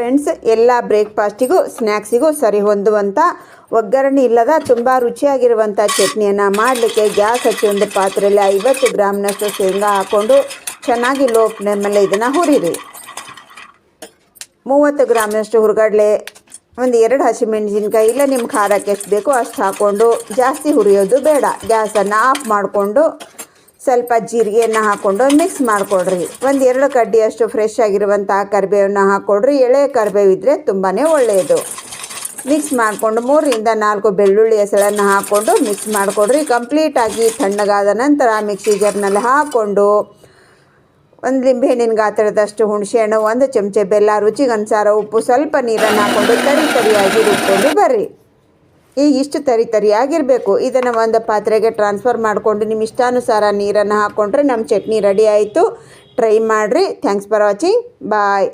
Friends ಎಲ್ಲ ಬ್ರೇಕ್ಫಾಸ್ಟಿಗೂ ಸ್ನ್ಯಾಕ್ಸಿಗೂ ಸರಿ ಹೊಂದುವಂಥ ಒಗ್ಗರಣೆ ಇಲ್ಲದ ತುಂಬ ರುಚಿಯಾಗಿರುವಂಥ ಚಟ್ನಿಯನ್ನು ಮಾಡಲಿಕ್ಕೆ ಗ್ಯಾಸ್ ಹಚ್ಚಿ ಒಂದು ಪಾತ್ರೆಯಲ್ಲಿ ಐವತ್ತು ಗ್ರಾಮ್ನಷ್ಟು ಶೇಂಗಾ ಹಾಕ್ಕೊಂಡು ಚೆನ್ನಾಗಿ ಲೋಪ್ ಮೇಲೆ ಇದನ್ನು ಹುರಿರಿ ಮೂವತ್ತು ಗ್ರಾಮ್ನಷ್ಟು ಹುರುಗಡಲೆ, ಒಂದು ಎರಡು ಹಸಿಮೆಣಸಿನ್ಕಾಯಿ, ಇಲ್ಲ ನಿಮ್ಮ ಖಾರಕ್ಕೆ ಎಷ್ಟು ಬೇಕೋ ಅಷ್ಟು ಹಾಕ್ಕೊಂಡು ಜಾಸ್ತಿ ಹುರಿಯೋದು ಬೇಡ. ಗ್ಯಾಸನ್ನು ಆಫ್ ಮಾಡಿಕೊಂಡು ಸ್ವಲ್ಪ ಜೀರಿಗೆಯನ್ನು ಹಾಕ್ಕೊಂಡು ಮಿಕ್ಸ್ ಮಾಡಿಕೊಡ್ರಿ ಒಂದು ಎರಡು ಕಡ್ಡಿಯಷ್ಟು ಫ್ರೆಶ್ ಆಗಿರುವಂಥ ಕರಿಬೇವನ್ನು ಹಾಕ್ಕೊಡ್ರಿ ಎಳೆ ಕರಿಬೇವು ಇದ್ದರೆ ತುಂಬಾ ಒಳ್ಳೆಯದು ಮಿಕ್ಸ್ ಮಾಡಿಕೊಂಡು ಮೂರರಿಂದ ನಾಲ್ಕು ಬೆಳ್ಳುಳ್ಳಿ ಹೆಸಳನ್ನು ಹಾಕ್ಕೊಂಡು ಮಿಕ್ಸ್ ಮಾಡಿಕೊಡ್ರಿ ಕಂಪ್ಲೀಟಾಗಿ ತಣ್ಣಗಾದ ನಂತರ ಮಿಕ್ಸಿ ಜರ್ನಲ್ಲಿ ಹಾಕ್ಕೊಂಡು ಒಂದು ಲಿಂಬೆಹಣ್ಣಿನ ಗಾತ್ರದಷ್ಟು ಹುಣಸೆಹಣ್ಣು ಒಂದು ಚಮಚ ಬೆಲ್ಲ, ರುಚಿಗನುಸಾರ ಉಪ್ಪು, ಸ್ವಲ್ಪ ನೀರನ್ನು ಹಾಕ್ಕೊಂಡು ತರಿ ತರಿಯಾಗಿ ರುಬ್ಕೊಂಡು ಬರ್ರಿ. ಈಗ ಇಷ್ಟು ತರಿ ತರಿಯಾಗಿರಬೇಕು. ಇದನ್ನು ಒಂದು ಪಾತ್ರೆಗೆ ಟ್ರಾನ್ಸ್ಫರ್ ಮಾಡಿಕೊಂಡು ನಿಮ್ಮ ಇಷ್ಟಾನುಸಾರ ನೀರನ್ನು ಹಾಕ್ಕೊಂಡ್ರೆ ನಮ್ಮ ಚಟ್ನಿ ರೆಡಿ ಆಯಿತು. ಟ್ರೈ ಮಾಡಿರಿ. Thanks for watching bye